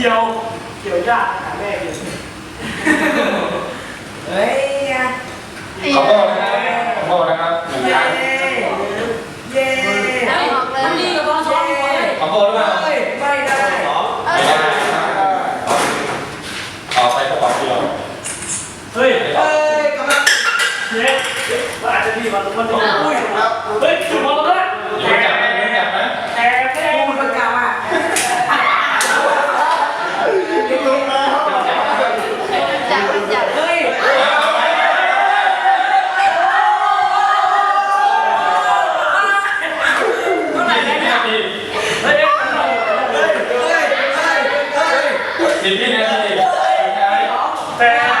กี่ยว เกี่ยวยากหาแม่เกี่ยวเฮ้ยไงขอโทษนะครับขอโทษนะครับหนึ่งเย้ครั้งเย้เอาออกเลยมันดีกับตอนซ้อมเลยขอโทษด้วยเฮ้ยไม่ได้เอไม่อได้นะครับต่อไปกระเป๋าเดียวเฮ้ย เฮ้ยกำลังเจ๊มันอาจจะดีมันมันดีอุ้ยเฮ้ยจุดบอลแล้ว ยืนจับไหมยืนจับไหม แตกแตก กูมันกล่าวอะ จับจับ เฮ้ยเท่าไหร่นะเนี่ยเฮ้ยเฮ้ยเฮ้ยเฮ้ยสิบวินาทีแตก